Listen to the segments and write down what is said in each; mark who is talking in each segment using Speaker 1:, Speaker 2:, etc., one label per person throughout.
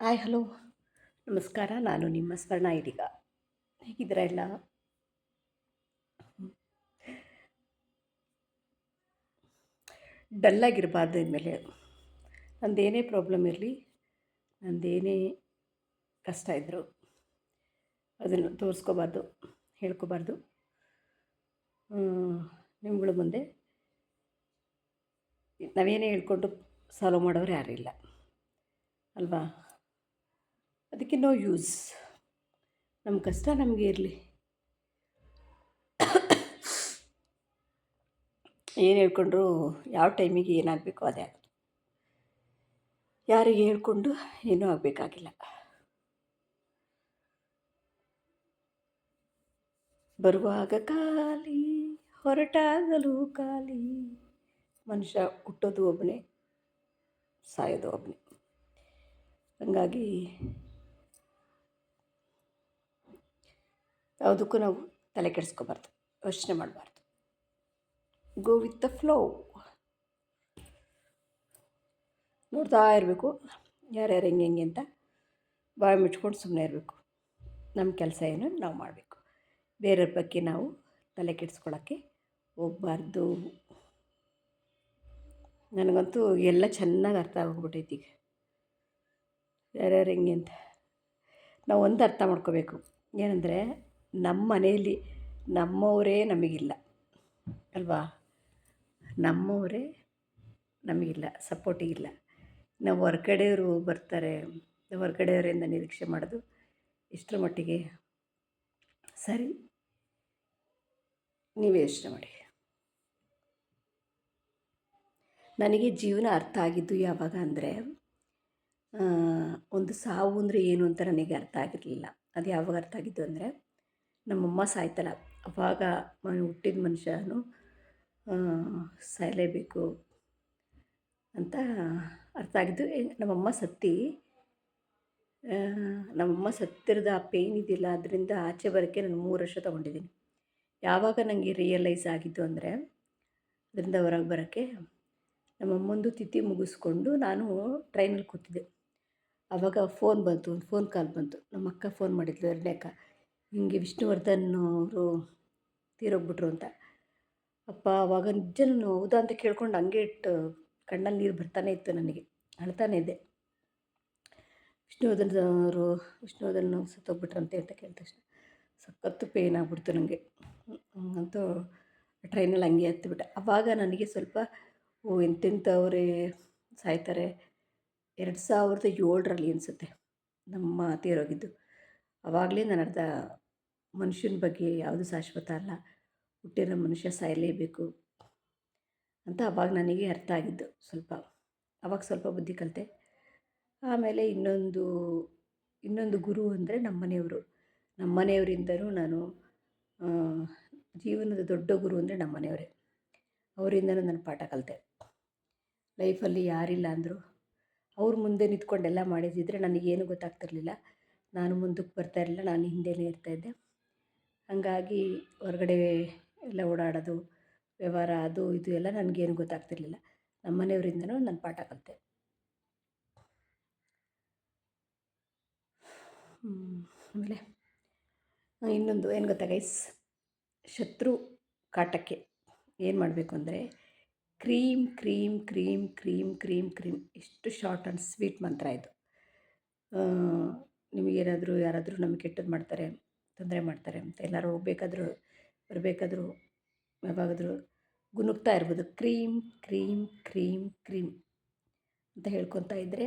Speaker 1: Hi, hello. ನಮಸ್ಕಾರ, ನಾನು ನಿಮ್ಮ ಸ್ವರ್ಣ ಇದೀಗ. ಹೇಗಿದ್ದೀರಾ ಎಲ್ಲ? ಡಲ್ಲಾಗಿರಬಾರ್ದು ಇನ್ಮೇಲೆ. ನಂದೇನೇ ಪ್ರಾಬ್ಲಮ್ ಇರಲಿ, ನಂದೇನೇ ಕಷ್ಟ ಇದ್ದರು ಅದನ್ನು ತೋರಿಸ್ಕೋಬಾರ್ದು, ಹೇಳ್ಕೋಬಾರ್ದು. ನಿಮ್ಗಳ ಮುಂದೆ. ನಾವೇನೇ ಹೇಳ್ಕೊಂಡು ಸಾಲ್ವ್ ಮಾಡೋರು ಯಾರಿಲ್ಲ ಅಲ್ವಾ? ಅದಕ್ಕೆ ನೋ ಯೂಸ್ ನಮ್ಮ ಕಷ್ಟ ನಮಗೆ ಇರಲಿ. ಏನು ಹೇಳ್ಕೊಂಡ್ರು, ಯಾವ ಟೈಮಿಗೆ ಏನಾಗಬೇಕು ಅದೇ ಆಗೋದು ಯಾರಿಗೆ ಹೇಳ್ಕೊಂಡು ಏನೂ ಆಗಬೇಕಾಗಿಲ್ಲ. ಬರುವಾಗ ಖಾಲಿ, ಹೊರಟಾಗಲು ಖಾಲಿ. ಮನುಷ್ಯ ಹುಟ್ಟೋದು ಒಬ್ಬನೇ ಸಾಯೋದು ಒಬ್ಬನೇ ಹಂಗಾಗಿ ಯಾವುದಕ್ಕೂ ನಾವು ತಲೆ ಕೆಡಿಸ್ಕೋಬಾರ್ದು, ಯೋಚನೆ ಮಾಡಬಾರ್ದು. ಗೋ ವಿತ್ ದ ಫ್ಲೋ ನೋಡ್ತಾ ಇರಬೇಕು, ಯಾರ್ಯಾರು ಹೆಂಗೆ ಹೆಂಗೆ ಅಂತ ಬಾಯಿ ಮುಚ್ಕೊಂಡು ಸುಮ್ಮನೆ ಇರಬೇಕು. ನಮ್ಮ ಕೆಲಸ ಏನು ನಾವು ಮಾಡಬೇಕು. ಬೇರೆಯವ್ರ ಬಗ್ಗೆ ನಾವು ತಲೆ ಕೆಡಿಸ್ಕೊಳ್ಳೋಕ್ಕೆ ಹೋಗಬಾರ್ದು. ನನಗಂತೂ ಎಲ್ಲ ಚೆನ್ನಾಗಿ ಅರ್ಥ ಆಗೋಗ್ಬಿಟ್ಟೈತಿ ಈಗ. ಯಾರ್ಯಾರು ಹೆಂಗೆ ಅಂತ ನಾವು ಒಂದು ಅರ್ಥ ಮಾಡ್ಕೋಬೇಕು. ಏನಂದರೆ ನಮ್ಮ ಮನೆಯಲ್ಲಿ ನಮ್ಮವರೇ ನಮಗಿಲ್ಲ, ಅಲ್ವಾ? ನಮ್ಮವರೇ ನಮಗಿಲ್ಲ, ಸಪೋರ್ಟಿಗಿಲ್ಲ. ನಾವು ಹೊರ್ಗಡೆಯವರು ಬರ್ತಾರೆ ಹೊರ್ಗಡೆಯವರಿಂದ ನಿರೀಕ್ಷೆ ಮಾಡೋದು ಇಷ್ಟರ ಮಟ್ಟಿಗೆ? ಸರಿ, ನೀವೇ ಯೋಚನೆ ಮಾಡಿ. ನನಗೆ ಜೀವನ ಅರ್ಥ ಆಗಿದ್ದು ಯಾವಾಗ ಅಂದರೆ ಒಂದು ಸಾವು ಅಂದರೆ ಏನು ಅಂತ ನನಗೆ ಅರ್ಥ ಆಗಿರಲಿಲ್ಲ. ಅದು ಯಾವಾಗ ಅರ್ಥ ಆಗಿದ್ದು ಅಂದರೆ ನಮ್ಮಮ್ಮ ಸಾಯ್ತಲ್ಲ ಅವಾಗ ಹುಟ್ಟಿದ ಮನುಷ್ಯನು ಸಾಯಲೇಬೇಕು ಅಂತ ಅರ್ಥ ಆಗಿದ್ದು ನಮ್ಮಮ್ಮ ಸತ್ತಿ ನಮ್ಮಮ್ಮ ಸತ್ತಿರದ ಆ ಪೇಯ್ನ್ ಇದೆಯಲ್ಲ ಅದರಿಂದ ಆಚೆ ಬರೋಕ್ಕೆ ನಾನು ಮೂರು ವರ್ಷ ತೊಗೊಂಡಿದ್ದೀನಿ. ಯಾವಾಗ ನನಗೆ ರಿಯಲೈಸ್ ಆಗಿದ್ದು ಅಂದರೆ, ಅದರಿಂದ ಹೊರಗೆ ಬರೋಕ್ಕೆ ನಮ್ಮಮ್ಮಂದು ತಿಥಿ ಮುಗಿಸ್ಕೊಂಡು ನಾನು ಟ್ರೈನಲ್ಲಿ ಕೂತಿದ್ದೆ. ಆವಾಗ ಫೋನ್ ಬಂತು ಒಂದು ಫೋನ್ ಕಾಲ್ ಬಂತು. ನಮ್ಮ ಅಕ್ಕ ಫೋನ್ ಮಾಡಿದ್ಲು, ಎರಡನೇ ಅಕ್ಕ. ಹಿಂಗೆ ವಿಷ್ಣುವರ್ಧನ್ ಅವರು ತೀರೋಗ್ಬಿಟ್ರು ಅಂತ. ಅಪ್ಪ ಆವಾಗ ನಿಜ ಹೌದಾ ಅಂತ ಕೇಳ್ಕೊಂಡು ಹಂಗೆ ಇಟ್ಟು ಕಣ್ಣಲ್ಲಿ ನೀರು ಬರ್ತಾನೆ ಇತ್ತು ನನಗೆ. ಅಳ್ತಾನೆ ಇದ್ದೆ. ವಿಷ್ಣುವರ್ಧನ್ ಅವರು, ವಿಷ್ಣುವರ್ಧನ್ ಸತ್ತೋಗ್ಬಿಟ್ರಂತೆ ಅಂತ ಕೇಳಿದ ತಕ್ಷಣ. ಸಖತ್ತು ಪೇಯ್ನ್ ಆಗ್ಬಿಡ್ತು ನನಗೆ ಅಂತೂ ಟ್ರೈನಲ್ಲಿ ಹಂಗೆ ಹತ್ತಿಬಿಟ್ಟೆ ಅವಾಗ ನನಗೆ ಸ್ವಲ್ಪ, ಓ, ಎಂತೆಂಥವರೇ ಸಾಯ್ತಾರೆ. ಎರಡು ಸಾವಿರದ ಏಳರಲ್ಲಿ ಅನಿಸುತ್ತೆ ನಮ್ಮ ತೀರೋಗಿದ್ದು. ಆವಾಗಲೇ ನಾನು ಅರ್ಧ ಮನುಷ್ಯನ ಬಗ್ಗೆ ಯಾವುದು ಶಾಶ್ವತ ಅಲ್ಲ. ಹುಟ್ಟಿರೋ ಮನುಷ್ಯ ಸಾಯಲೇಬೇಕು ಅಂತ ಅವಾಗ ನನಗೆ ಅರ್ಥ ಆಗಿದ್ದು ಸ್ವಲ್ಪ. ಅವಾಗ ಸ್ವಲ್ಪ ಬುದ್ಧಿ ಕಲಿತೆ. ಆಮೇಲೆ ಇನ್ನೊಂದು ಇನ್ನೊಂದು ಗುರು ಅಂದರೆ ನಮ್ಮ ಮನೆಯವರು ನಾನು ಜೀವನದ ದೊಡ್ಡ ಗುರು ಅಂದರೆ ನಮ್ಮ ಮನೆಯವರೇ ಅವರಿಂದನೂ ನಾನು ಪಾಠ ಕಲಿತೆ. ಲೈಫಲ್ಲಿ ಯಾರಿಲ್ಲ ಅಂದರು, ಅವ್ರ ಮುಂದೆ ನಿಂತ್ಕೊಂಡೆಲ್ಲ ಮಾಡಿದ್ದಿದ್ರೆ ನನಗೇನು ಗೊತ್ತಾಗ್ತಿರ್ಲಿಲ್ಲ. ನಾನು ಮುಂದಕ್ಕೆ ಬರ್ತಾ ಇರಲಿಲ್ಲ, ನಾನು ಹಿಂದೆಯೇ ಇರ್ತಾಯಿದ್ದೆ ಹಾಗಾಗಿ ಹೊರಗಡೆ ಎಲ್ಲ ಓಡಾಡೋದು, ವ್ಯವಹಾರ ಅದು ಇದು ಎಲ್ಲ ನನಗೇನು ಗೊತ್ತಾಗ್ತಿರಲಿಲ್ಲ. ನಮ್ಮ ಮನೆಯವರಿಂದನೂ ನಾನು ಪಾಠ ಕಲಿತೆ. ಆಮೇಲೆ ಇನ್ನೊಂದು, ಏನು ಗೊತ್ತಾ ಗೈಸ್ ಶತ್ರು ಕಾಟಕ್ಕೆ ಏನು ಮಾಡಬೇಕು ಅಂದರೆ, cream cream cream cream cream cream ಎಷ್ಟು ಶಾರ್ಟ್ ಆ್ಯಂಡ್ ಸ್ವೀಟ್ ಮಂತ್ರ ಇದು. ನಿಮಗೇನಾದರೂ ಯಾರಾದರೂ ನಮಗೆ ಕೆಟ್ಟದ್ದು ಮಾಡ್ತಾರೆ, ತೊಂದರೆ ಮಾಡ್ತಾರೆ ಅಂತ ಎಲ್ಲರೂ ಹೋಗ್ಬೇಕಾದ್ರೂ ಬರಬೇಕಾದ್ರೂ, ಯಾವಾಗಾದರೂ ಗುನುಗ್ತಾ ಇರ್ಬೋದು. ಕ್ರೀಮ್ ಕ್ರೀಮ್ ಕ್ರೀಮ್ ಕ್ರೀಮ್ ಅಂತ ಹೇಳ್ಕೊತಾ ಇದ್ದರೆ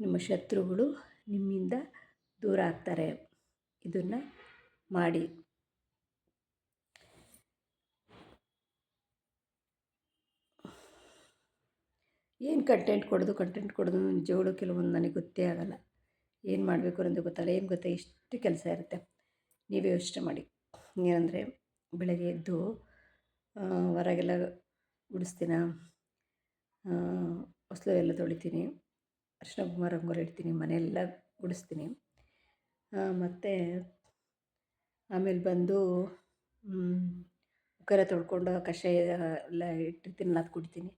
Speaker 1: ನಿಮ್ಮ ಶತ್ರುಗಳು ನಿಮ್ಮಿಂದ ದೂರ ಆಗ್ತಾರೆ. ಇದನ್ನು ಮಾಡಿ. ಏನು ಕಂಟೆಂಟ್ ಕೊಡೋದು? ಕಂಟೆಂಟ್ ಕೊಡೋದು ನಿಜಗಳು ಕೆಲವೊಂದು ನನಗೆ ಗೊತ್ತೇ ಆಗೋಲ್ಲ. ಏನು ಮಾಡಬೇಕು ಅನ್ನೋದು ಗೊತ್ತಲ್ಲ, ಏನು ಗೊತ್ತಾ ಇಷ್ಟು ಕೆಲಸ ಇರುತ್ತೆ. ನೀವೇ ಯೋಚನೆ ಮಾಡಿ. ಏನಂದರೆ, ಬೆಳಗ್ಗೆ ಎದ್ದು ಹೊರಗೆಲ್ಲ ಗುಡಿಸ್ತೀನ ಹೊಸಲು ಎಲ್ಲ ತೊಳಿತೀನಿ ಅರ್ಶಿನ ಕುಂಕುಮ ರಂಗೋಲಿ ಇಡ್ತೀನಿ, ಮನೆಯೆಲ್ಲ ಗುಡಿಸ್ತೀನಿ ಮತ್ತು ಆಮೇಲೆ ಬಂದು ಕುಕ್ಕರ ತೊಳ್ಕೊಂಡು, ಕಷಾಯ ಎಲ್ಲ ಇಟ್ಟಿರ್ತೀನಲ್ಲ ಅದು ಕುಡಿತೀನಿ.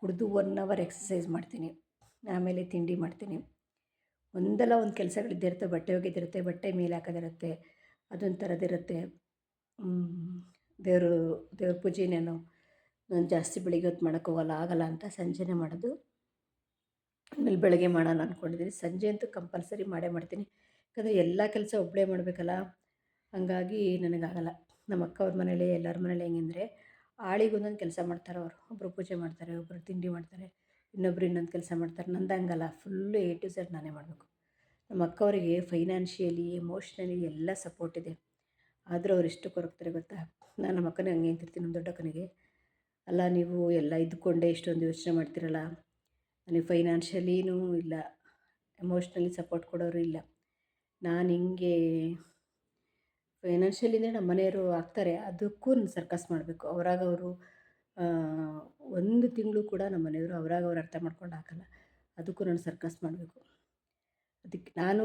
Speaker 1: ಕುಡಿದು ಒನ್ ಅವರ್ ಎಕ್ಸಸೈಸ್ ಮಾಡ್ತೀನಿ. ಆಮೇಲೆ ತಿಂಡಿ ಮಾಡ್ತೀನಿ. ಒಂದಲ್ಲ ಒಂದು ಕೆಲಸಗಳಿದ್ದಿರುತ್ತೆ ಬಟ್ಟೆ ಒಗೆದಿರುತ್ತೆ, ಬಟ್ಟೆ ಮೇಲೆ ಹಾಕೋದಿರುತ್ತೆ, ಅದೊಂದು ಥರದಿರುತ್ತೆ ದೇವರು, ದೇವ್ರ ಪೂಜೆನೇನು ನಾನು ಜಾಸ್ತಿ ಬೆಳಿಗ್ಗೆ ಹೊತ್ತು ಮಾಡೋಕ್ಕೋಗಲ್ಲ ಆಗಲ್ಲ ಅಂತ ಸಂಜೆನೇ ಮಾಡೋದು. ಆಮೇಲೆ ಬೆಳಗ್ಗೆ ಮಾಡೋಣ ಅಂದ್ಕೊಂಡಿದ್ದೀನಿ ಸಂಜೆ ಅಂತೂ ಕಂಪಲ್ಸರಿ ಮಾಡೇ ಮಾಡ್ತೀನಿ. ಯಾಕಂದರೆ ಎಲ್ಲ ಕೆಲಸ ಒಬ್ಬಳೇ ಮಾಡಬೇಕಲ್ಲ, ಹಂಗಾಗಿ ನನಗಾಗಲ್ಲ. ನಮ್ಮ ಅಕ್ಕ ಅವ್ರ ಮನೇಲಿ, ಎಲ್ಲರ ಮನೇಲಿ ಹೆಂಗೆಂದರೆ, ಆಳಿಗೆ ಒಂದೊಂದು ಕೆಲಸ ಮಾಡ್ತಾರೆ ಅವರು. ಒಬ್ಬರು ಪೂಜೆ ಮಾಡ್ತಾರೆ ಒಬ್ಬರು ತಿಂಡಿ ಮಾಡ್ತಾರೆ. ಇನ್ನೊಬ್ರು ಇನ್ನೊಂದು ಕೆಲಸ ಮಾಡ್ತಾರೆ. ನಂದು ಹಂಗಲ್ಲ. ಫುಲ್ಲು ಎ ಟು ಝಡ್ ನಾನೇ ಮಾಡಬೇಕು. ನಮ್ಮ ಅಕ್ಕವರಿಗೆ ಫೈನಾನ್ಷಿಯಲಿ ಎಮೋಷ್ನಲಿ ಎಲ್ಲ ಸಪೋರ್ಟ್ ಇದೆ. ಆದರೂ ಅವ್ರು ಎಷ್ಟು ಕೊರಗ್ತಾರೆ ಗೊತ್ತಾ? ನಾನು ನಮ್ಮ ಅಕ್ಕನೇ ಹಂಗೆ ಅಂತಿರ್ತೀನಿ ನಮ್ಮ ದೊಡ್ಡಕ್ಕನಿಗೆ. ಅಲ್ಲ, ನೀವು ಎಲ್ಲ ಇದ್ದುಕೊಂಡೇ ಇಷ್ಟೊಂದು ಯೋಚನೆ ಮಾಡ್ತೀರಲ್ಲ. ನನಗೆ ಫೈನಾನ್ಷಿಯಲಿನೂ ಇಲ್ಲ. ಎಮೋಷ್ನಲಿ ಸಪೋರ್ಟ್ ಕೊಡೋರು ಇಲ್ಲ. ನಾನು ಹಿಂಗೆ ಫೈನಾನ್ಷಿಯಲಿಂದ ನಮ್ಮ ಮನೆಯವರು ಆಗ್ತಾರೆ. ಅದಕ್ಕೂ ಸರ್ಕಸ್ ಮಾಡಬೇಕು. ಅವರಾಗ ಅವರು ಒಂದು ತಿಂಗಳು ಕೂಡ ನಮ್ಮ ಮನೆಯವರು ಅವರಾಗ ಅವ್ರು ಅರ್ಥ ಮಾಡ್ಕೊಂಡು ಹಾಕಲ್ಲ. ಅದಕ್ಕೂ ನಾನು ಸರ್ಕಸ್ ಮಾಡಬೇಕು. ಅದಕ್ಕೆ ನಾನು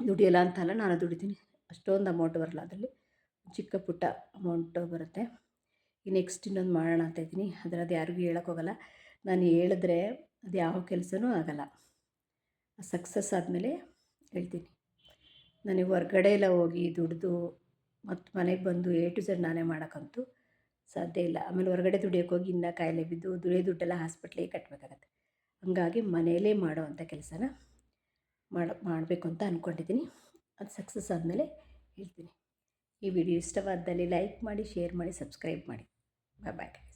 Speaker 1: ದುಡಿಯಲ್ಲ ಅಂತಲ್ಲ ನಾನು ದುಡಿತೀನಿ. ಅಷ್ಟೊಂದು ಅಮೌಂಟ್ ಬರಲ್ಲ ಅದರಲ್ಲಿ. ಚಿಕ್ಕ ಪುಟ್ಟ ಅಮೌಂಟ್ ಬರುತ್ತೆ. ಈ ನೆಕ್ಸ್ಟ್ ಇನ್ನೊಂದು ಮಾಡೋಣ ಅಂತ ಇದ್ದೀನಿ. ಆದರೆ ಅದು ಯಾರಿಗೂ ಹೇಳೋಕ್ಕೋಗಲ್ಲ ನಾನು ಹೇಳಿದ್ರೆ ಅದು ಯಾವ ಕೆಲಸನೂ ಆಗಲ್ಲ. ಸಕ್ಸಸ್ ಆದಮೇಲೆ ಹೇಳ್ತೀನಿ. ನನಗೆ ಹೊರ್ಗಡೆ ಎಲ್ಲ ಹೋಗಿ ದುಡಿದು ಮತ್ತು ಮನೆಗೆ ಬಂದು ಎ ಟು ಝೆಡ್ ನಾನೇ ಮಾಡೋಕ್ಕಂತೂ. ಸಾಧ್ಯ ಇಲ್ಲ. ಆಮೇಲೆ ಹೊರಗಡೆ ದುಡಿಯೋಕೆ ಹೋಗಿ ಇನ್ನೂ ಕಾಯಿಲೆ ಬಿದ್ದು ದುಡಿಯೋ ದುಡ್ಡೆಲ್ಲ ಹಾಸ್ಪಿಟ್ಲಿಗೆ ಕಟ್ಟಬೇಕಾಗತ್ತೆ ಹಂಗಾಗಿ ಮನೆಯಲ್ಲೇ ಮಾಡೋ ಅಂಥ ಕೆಲಸನ ಮಾಡೋ, ಮಾಡಬೇಕು ಅಂತ ಅಂದ್ಕೊಂಡಿದ್ದೀನಿ ಅದು ಸಕ್ಸಸ್ ಆದಮೇಲೆ ಹೇಳ್ತೀನಿ. ಈ ವಿಡಿಯೋ ಇಷ್ಟವಾದಲ್ಲಿ ಲೈಕ್ ಮಾಡಿ, ಶೇರ್ ಮಾಡಿ, ಸಬ್ಸ್ಕ್ರೈಬ್ ಮಾಡಿ. ಬಾಯ್ ಬಾಯ್.